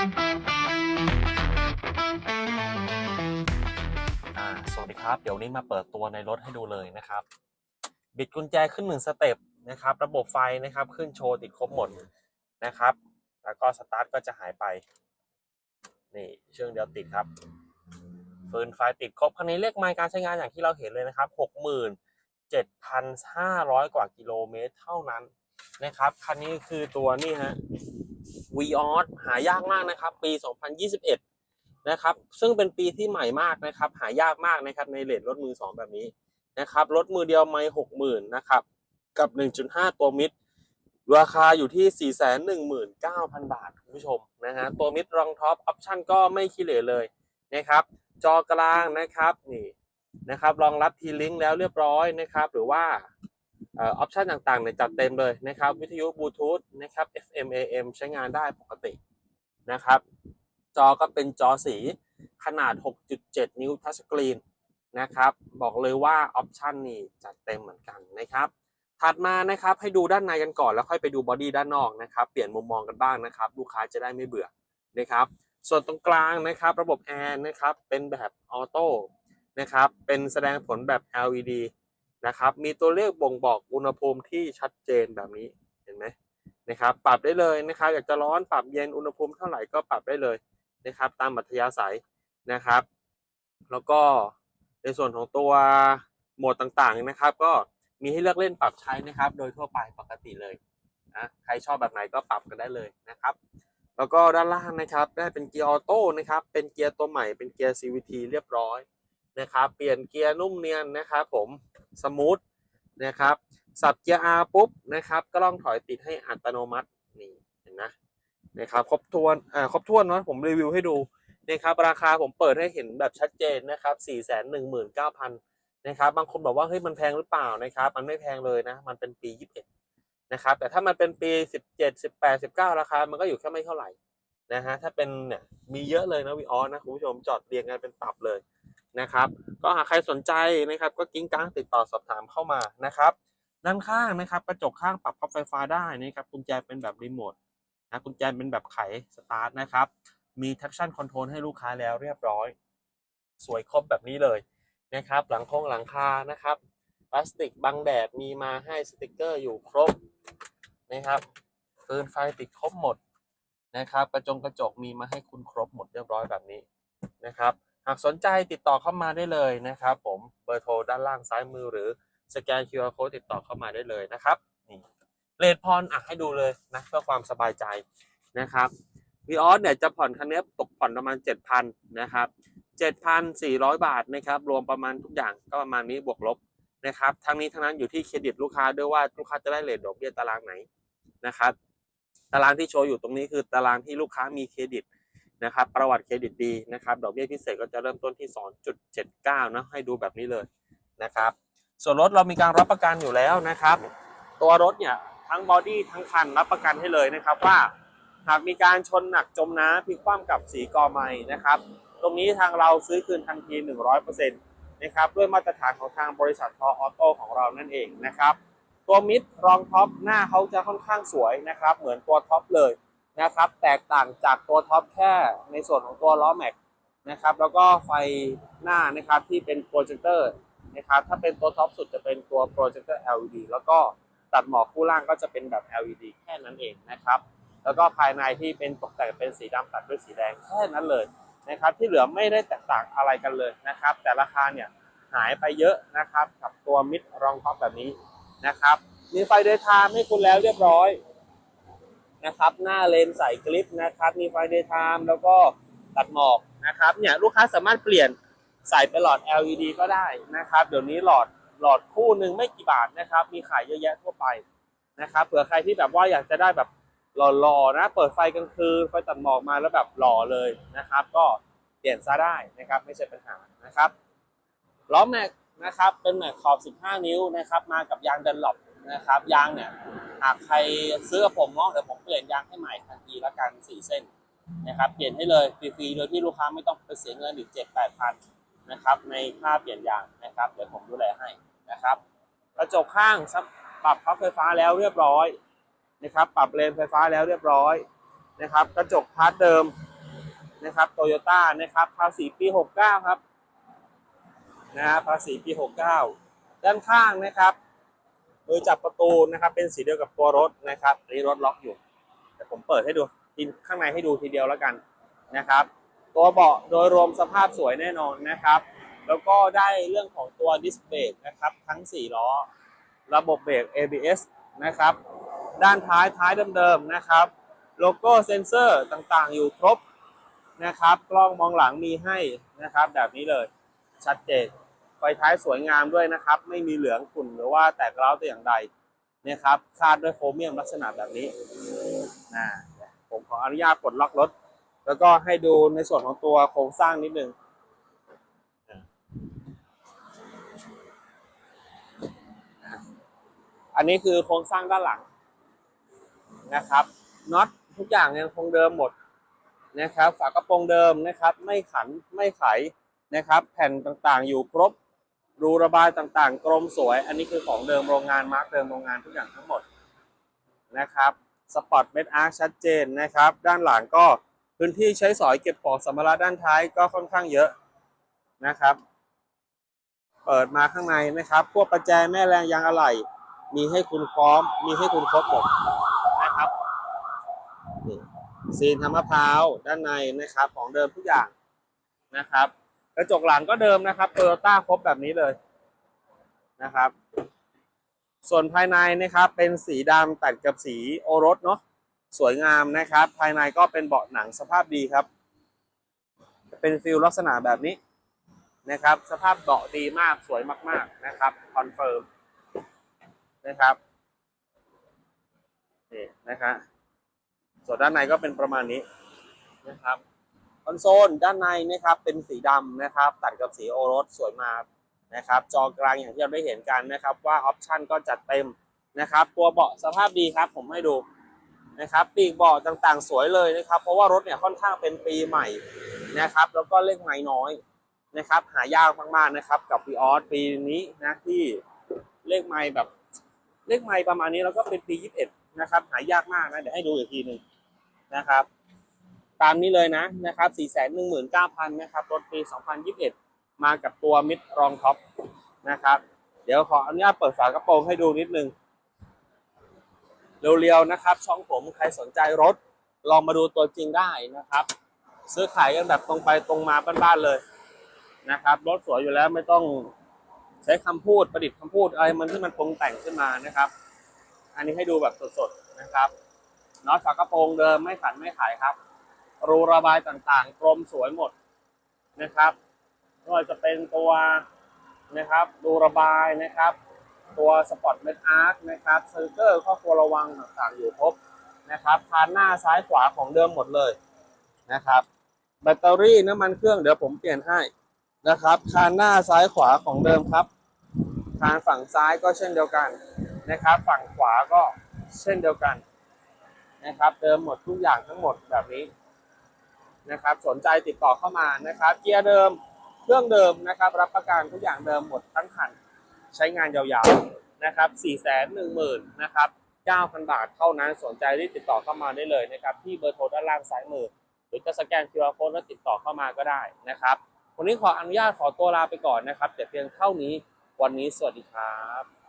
สวัสดีครับ เดี๋ยวนี้มาเปิดตัวในรถให้ดูเลยนะครับ บิดกุญแจขึ้นหนึ่งสเต็ปนะครับ ระบบไฟนะครับขึ้นโชว์ติดครบหมดนะครับ แล้วก็สตาร์ทก็จะหายไป นี่เชื่องเดียวติดครับฟืนไฟติดครบคันนี้เลขไมล์การใช้งานอย่างที่เราเห็นเลยนะครับหกหมื่นเจ็ดพันห้าร้อยกว่ากิโลเมตรเท่านั้นนะครับ คันนี้คือตัวนี่ฮะ v ีออสหายากมากนะครับ ปี 2021 นะครับ ซึ่งเป็นปีที่ใหม่มากนะครับ หายากมากนะครับในเลทรถมือสองแบบนี้นะครับรถมือเดียวไม่หกหมื่นนะครับกับ 1.5 ตัวมิดราคาอยู่ที่ 419,000 บาทคุณผู้ชมนะฮะตัวมิดรองท็อปออปชั่นก็ไม่ขี้เหร่เลยนะครับจอกลางนะครับนี่นะครับรองรับทีลิงแล้วเรียบร้อยนะครับ หรือว่า ออปชันต่างๆเนี่ยจัดเต็มเลยนะครับ วิทยุบลูทูธนะครับ FM AM ใช้งานได้ปกตินะครับ จอก็เป็นจอสีขนาด 6.7 นิ้วทัชสกรีนนะครับ บอกเลยว่าออปชันนี่จัดเต็มเหมือนกันนะครับ ถัดมานะครับให้ดูด้านในกันก่อนแล้วค่อยไปดูบอดี้ด้านนอกนะครับ เปลี่ยนมุมมองกันบ้างนะครับ ลูกค้าจะได้ไม่เบื่อนะครับ ส่วนตรงกลางนะครับ ระบบแอร์นะครับ เป็นแบบออโต้นะครับ เป็นแสดงผลแบบ LED นะครับ มีตัวเลขบ่งบอกอุณหภูมิที่ชัดเจนแบบนี้เห็นไหมนะครับ ปรับได้เลยนะครับอยากจะร้อนปรับเย็นอุณหภูมิเท่าไหร่ก็ปรับได้เลยนะครับ ตามอัธยาศัยนะครับ แล้วก็ในส่วนของตัวโหมดต่างๆนะครับ ก็มีให้เลือกเล่นปรับใช้นะครับ โดยทั่วไปปกติเลยนะใครชอบแบบไหนก็ปรับกันได้เลยนะครับ แล้วก็ด้านล่างนะครับได้เป็นเกียร์ออโต้นะครับ เป็นเกียร์ตัวใหม่เป็นเกียร์ CVT เรียบร้อย นะครับ เปลี่ยนเกียร์นุ่มเนียนนะครับผมสมูทนะครับ สับเกียร์ R ปุ๊บนะครับกล้องถอยติดให้อัตโนมัตินี่เห็นนะนะครับครบถ้วนอ่าครบถ้วนเนาะผมรีวิวให้ดูนะครับราคาผมเปิดให้เห็นแบบชัดเจนนะครับ4 1 9 0 0 0นะครับบางคนบอกว่าเฮ้ยมันแพงหรือเปล่านะครับ มันไม่แพงเลยนะ มันเป็นปี 21นะครับแต่ถ้ามันเป็นปี 17 18 19 ราคา มันก็อยู่แค่ไม่เท่าไหร่นะฮะถ้าเป็นเนี่ยมีเยอะเลยนะวีออสนะคุณผู้ชมจอดเรียงกันเป็นตับเลย นะครับ ก็หากใครสนใจนะครับก็กิ้งก้างติดต่อสอบถามเข้ามานะครับด้านข้างนะครับกระจกข้างปรับพับไฟฟ้าได้นะครับกุญแจเป็นแบบรีโมทนะกุญแจเป็นแบบไขสตาร์ทนะครับ มี traction control ให้ลูกค้าแล้วเรียบร้อย สวยครบแบบนี้เลยนะครับ หลังโค้งหลังคานะครับพลาสติกบังแดดมีมาให้สติกเกอร์อยู่ครบนะครับฟืนไฟติดครบหมดนะครับ กระจงกระจกมีมาให้คุณครบหมดเรียบร้อยแบบนี้นะครับ หากสนใจติดต่อเข้ามาได้เลยนะครับ ผมเบอร์โทรด้านล่างซ้ายมือหรือสแกน QR code ติดต่อเข้ามาได้เลยนะครับนี่เลทพรอะให้ดูเลยนะเพื่อความสบายใจนะครับวีออสเนี่ยจะผ่อนคันนี้ตกผ่อนประมาณ 7,000นะครับ7,400 บาทนะครับรวมประมาณทุกอย่างก็ประมาณนี้บวกลบนะครับทั้งนี้ทั้งนั้นอยู่ที่เครดิตลูกค้าด้วยว่าลูกค้าจะได้เลทดอกเบี้ยตารางไหนนะครับ ตารางที่โชว์อยู่ตรงนี้คือตารางที่ลูกค้ามีเครดิต นะครับประวัติเครดิตดีนะครับดอกเบี้ยพิเศษก็จะเริ่มต้นที่ 2.79นะให้ดูแบบนี้เลยนะครับส่วนรถเรามีการรับประกันอยู่แล้วนะครับ ตัวรถเนี่ยทั้งบอดี้ทั้งคันรับประกันให้เลยนะครับว่าหากมีการชนหนักจมน้ำพลิกคว่ำกับสีกอไม้นะครับ ตรงนี้ทางเราซื้อคืนทันที 100%นะครับด้วยมาตรฐานของทางบริษัททอออโต้ของเรานั่นเองนะครับ ตัวมิดรองท็อปหน้าเขาจะค่อนข้างสวยนะครับ เหมือนตัวท็อปเลย นะครับ แตกต่างจากตัวท็อปแค่ในส่วนของตัวล้อแม็กนะครับ แล้วก็ไฟหน้านะครับที่เป็นโปรเจคเตอร์นะครับถ้าเป็นตัวท็อปสุดจะเป็นตัวโปรเจคเตอร์ LED แล้วก็ตัดหมอกคู่ล่างก็จะเป็นแบบ LED แค่นั้นเองนะครับ แล้วก็ภายในที่เป็นตกแต่งเป็นสีดำตัดด้วยสีแดงแค่นั้นเลยนะครับ ที่เหลือไม่ได้แตกต่างอะไรกันเลยนะครับ แต่ราคาเนี่ยหายไปเยอะนะครับ กับตัวมิดรองท็อปแบบนี้นะครับ มีไฟเดย์ทม์ให้คุณแล้วเรียบร้อย นะครับ หน้าเลนใส่กลิปนะครับ มีไฟเดย์ไทม์แล้วก็ตัดหมอกนะครับเนี่ยลูกค้าสามารถเปลี่ยนใส่เป็นหลอด LED ก็ได้นะครับ เดี๋ยวนี้หลอดหลอดคู่หนึ่งไม่กี่บาทนะครับ มีขายเยอะแยะทั่วไปนะครับเผื่อใครที่แบบว่าอยากจะได้แบบหล่อๆนะ เปิดไฟกลางคืนไฟตัดหมอกมาแล้วแบบหล่อเลยนะครับ ก็เปลี่ยนซะได้นะครับ ไม่ใช่ปัญหานะครับล้อแม็กนะครับเป็นแม็กขอบ 15 นิ้วนะครับ มากับยางดันหลบนะครับ ยางเนี่ย หากใครซื้อกับผมเนาะเดี๋ยวผมเปลี่ยนยางให้ใหม่ทันทีละกัน4เส้นนะครับเปลี่ยนให้เลยฟรีๆโดยที่ลูกค้าไม่ต้องไปเสียเงินอีก7 8พันนะครับในค่าเปลี่ยนยางนะครับเดี๋ยวผมดูแลให้นะครับกระจกข้างปรับพับไฟฟ้าแล้วเรียบร้อยนะครับปรับเลนไฟฟ้าแล้วเรียบร้อยนะครับกระจกพาร์ทเดิมนะครับโตโยต้านะครับภาษีปี 69 ครับนะฮะภาษีปี 69 ด้านข้างนะครับ มือจับประตูนะครับเป็นสีเดียวกับตัวรถนะครับนนี้รถล็อกอยู่แต่ผมเปิดให้ดูทีข้างในให้ดูทีเดียวแล้วกันนะครับ ตัวเบาะโดยรวมสภาพสวยแน่นอนนะครับ แล้วก็ได้เรื่องของตัวดิสเบรกนะครับทั้ง 4 ล้อ ระบบเบรก ABS นะครับ ด้านท้ายท้ายเดิมๆนะครับ โลโก้เซ็นเซอร์ต่างๆ อยู่ครบนะครับ กล้องมองหลังมีให้นะครับ แบบนี้เลยชัดเจน ไฟท้ายสวยงามด้วยนะครับ ไม่มีเหลืองขุ่นหรือว่าแตกร้าวแต่อย่างใดนะครับคาดด้วยโครเมียมลักษณะแบบนี้นะผมขออนุญาตปลดล็อกรถ แล้วก็ให้ดูในส่วนของตัวโครงสร้างนิดนึงอันนี้คือโครงสร้างด้านหลังนะครับน็อตทุกอย่างยังคงเดิมหมดนะครับ ฝากระโปรงเดิมนะครับ ไม่ขันไม่ไขนะครับ แผ่นต่างๆอยู่ครบ รูระบายต่างๆ กรมสวย อันนี้คือของเดิมโรงงานมาร์กเดิมโรงงานทุกอย่างทั้งหมดนะครับสปอร์ตเมดอาร์ชัดเจนนะครับ ด้านหลังก็พื้นที่ใช้สอยเก็บของสัมภาระด้านท้ายก็ค่อนข้างเยอะนะครับ เปิดมาข้างในนะครับ พวกประแจแม่แรงยางอะไหล่มีให้คุณพร้อม มีให้คุณครบหมดนะครับซีนทำมะพร้าวด้านในนะครับ ของเดิมทุกอย่างนะครับ ระจกหลังก็เดิมนะครับโตโยต้าครบแบบนี้เลยนะครับ ส่วนภายในนะครับเป็นสีดำตัดกับสีโอรสเนาะสวยงามนะครับ ภายในก็เป็นเบาะหนังสภาพดีครับ เป็นฟิลลักษณะแบบนี้นะครับ สภาพเบาะดีมากสวยมาก ๆนะครับคอนเฟิร์มนะครับนี่นะครับส่วนด้านในก็เป็นประมาณนี้นะครับ อนโซลด้านในนะครับเป็นสีดำนะครับตัดกับสีโอรสสวยมากนะครับจอกลางอย่างที่เราได้เห็นกันนะครับว่าออปชันก็จัดเต็มนะครับตัวเบาะสภาพดีครับผมให้ดูนะครับปีกเบาะต่างๆ สวยเลยนะครับเพราะว่ารถเนี่ยค่อนข้างเป็นปีใหม่นะครับแล้วก็เลขไม้น้อยนะครับหายากมากๆนะครับกับวีออสปีนี้นะที่เลขไม้แบบเลขไมล์ประมาณนี้แล้วก็เป็นปี 21 นะครับหายากมากนะเดี๋ยวให้ดูอีกทีหนึ่งนะครับ ตามนี้เลยนะนะครับ 419,000นะครับรถปี 2021 มากับตัวมิดรองท็อปนะครับ เดี๋ยวขออนุญาตเปิดฝากระโปรงให้ดูนิดนึง เร็วๆนะครับ ช่องผมใครสนใจรถ ลองมาดูตัวจริงได้นะครับ ซื้อขายกันแบบตรงไปตรงมาบ้านๆเลยนะครับ รถสวยอยู่แล้วไม่ต้องใช้คำพูดประดิษฐ์คำพูดอะไรมันที่มันปรุงแต่งขึ้นมานะครับ อันนี้ให้ดูแบบสดๆนะครับน็อตฝากระโปรงเดิมไม่ขันไม่ขายครับ รูระบายต่างๆ กลมสวยหมดนะครับไม่ว่าจะเป็นตัวนะครับรูระบายนะครับ ตัวสปอร์ตเมทอาร์คนะครับเซอร์เกอร์ข้อควรระวังต่างๆ อยู่ครบนะครับพานหน้าซ้ายขวาของเดิมหมดเลยนะครับแบตเตอรี่น้ำมันเครื่องเดี๋ยวผมเปลี่ยนให้นะครับคานหน้าซ้ายขวาของเดิมครับคานฝั่งซ้ายก็เช่นเดียวกันนะครับ ฝั่งขวาก็เช่นเดียวกันนะครับ เดิมหมดทุกอย่างทั้งหมดแบบนี้ นะครับ สนใจติดต่อเข้ามานะครับเกียร์เดิมเครื่องเดิมนะครับ รับประกันทุกอย่างเดิมหมดทั้งคันใช้งานยาวๆนะครับ4 1 0 0 0 0นะครับ9,000 บาทเท่านั้นสนใจที่ติดต่อเข้ามาได้เลยนะครับ ที่เบอร์โทรด้านล่างซ้ายมือ หรือจะสแกน QR code แล้วติดต่อเข้ามาก็ได้นะครับวันนี้ขออนุญาตขอตัวลาไปก่อนนะครับแต่เพียงเท่านี้วันนี้สวัสดีครับ